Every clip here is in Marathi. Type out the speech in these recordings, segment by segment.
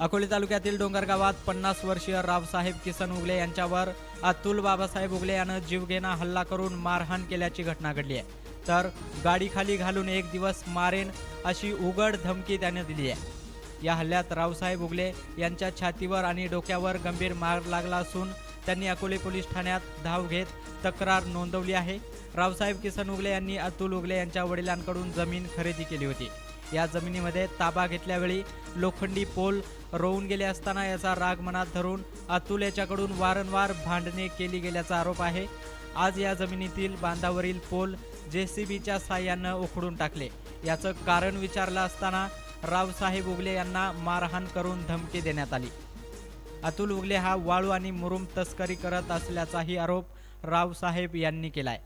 अकोले तालुक्यातील डोंगर गावात पन्नास वर्षीय रावसाहेब किसन उगले यांच्यावर अतुल बाबासाहेब उगले यानं जीवघेणा हल्ला करून मारहाण केल्याची घटना घडली आहे. तर गाडीखाली घालून एक दिवस मारेन अशी उघड धमकी त्याने दिली आहे. या हल्ल्यात रावसाहेब उगले यांच्या छातीवर आणि डोक्यावर गंभीर मार लागला असून त्यांनी अकोले पोलीस ठाण्यात धाव घेत तक्रार नोंदवली आहे. रावसाहेब किसन उगले यांनी अतुल उगले यांच्या वडिलांकडून जमीन खरेदी केली होती. या जमिनीमध्ये ताबा घेतल्यावेळी लोखंडी पोल रोवून गेले असताना याचा राग मनात धरून अतुल याच्याकडून वारंवार भांडणे केली गेल्याचा आरोप आहे. आज या जमिनीतील बांधावरील पोल जे सी बीच्या साह्यानं उखडून टाकले. याचं कारण विचारलं असताना रावसाहेब उगले यांना मारहाण करून धमकी देण्यात आली. अतुल उगले हा वाळू आणि मुरुम तस्करी करत असल्याचाही आरोप रावसाहेब यांनी केलाय.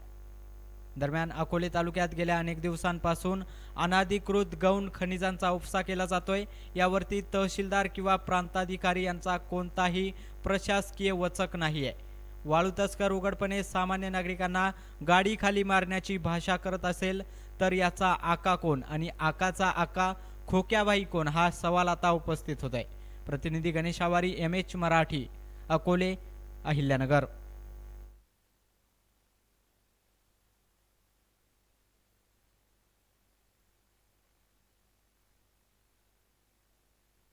दरम्यान अकोले तालुक्यात गेल्या अनेक दिवसांपासून अनाधिकृत गौण खनिजांचा उपसा केला जातोय. यावरती तहसीलदार किंवा प्रांताधिकारी यांचा कोणताही प्रशासकीय वचक नाहीये. वाळू तस्कर उघडपणे सामान्य नागरिकांना गाडी खाली मारण्याची भाषा करत असेल तर याचा आका कोण आणि आकाचा आका खोक्याबाई कोण हा सवाल आता उपस्थित होत आहे प्रतिनिधी गणेश आवारी एम एच मराठी अकोले अहिल्यानगर.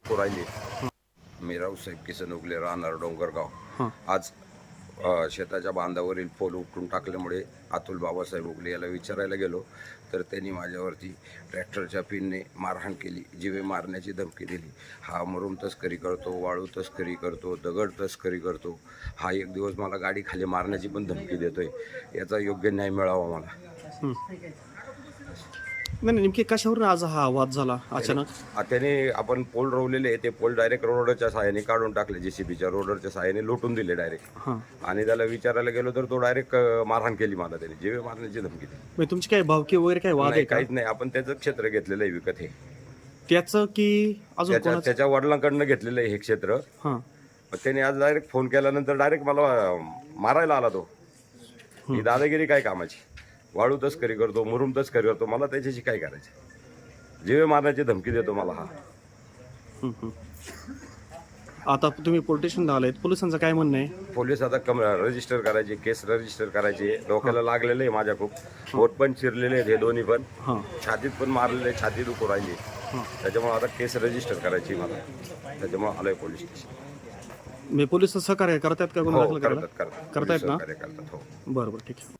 राहिले मी रावसाहेब किसन उगले राहणार डोंगरगाव. आज शेताच्या बांधावरील पोल उपटून टाकल्यामुळे अतुल बाबासाहेब उगले याला विचारायला गेलो. तर त्यांनी माझ्यावरती ट्रॅक्टरच्या पिनने मारहाण केली जिवे मारण्याची धमकी दिली. हा मरून तस्करी करतो वाळू तस्करी करतो दगड तस्करी करतो. हा एक दिवस मला गाडी खाली मारण्याची पण धमकी देतोय. याचा योग्य न्याय मिळावा मला. नाही नाही, नेमकी कशावरून आज हा वाद झाला अचानक? आ, त्याने आपण पोल रोवलेले ते पोल डायरेक्ट रोडरच्या सहाय्याने काढून टाकले जेसीबीच्या रोडरच्या सहाय्याने लोटून दिले डायरेक्ट हां. आणि त्याला विचारायला गेलो तर तो डायरेक्ट मारहाण केली मला त्याने जीवे मारण्याची धमकी दिली. म्हणजे तुमची काय भावकी वगैरे काय वाद नाही आहे का? काहीच नाही आपण त्याचं क्षेत्र घेतलेलं आहे विकत हे. त्याचं की अजून त्याच्या कोणाचं? त्याच्या वडिलांकडनं घेतलेलं आहे हे क्षेत्र. हां. मग त्याने आज डायरेक्ट फोन केल्यानंतर डायरेक्ट मला अं, मारायला आला तो. ही दादागिरी काय कामाची? वाळू तस्करी करतो मुरुम तस्करी करतो मला त्याच्याशी काय करायचं? जीवे मारण्याची धमकी देतो मला हा. आता तुम्ही पोलीस स्टेशनला आलात पोलिसांचं काय म्हणणं आहे? पोलीस आता कम रजिस्टर करायचे केस रजिस्टर करायचे डोक्याला लागलेले आहे माझ्या खूप. पोट पण चिरलेले आहेत हे दोन्ही पण. छातीत पण मारलेले छाती दुखू राहिली. त्याच्यामुळे आता केस रजिस्टर करायची मला. त्याच्यामुळे आलोय पोलीस स्टेशन मी पोलीस सहकार्य करतायत का गुन्हा हो दाखल करायला करतात करतात. करतायत ना? करतात हो. बरं बरं ठीक आहे.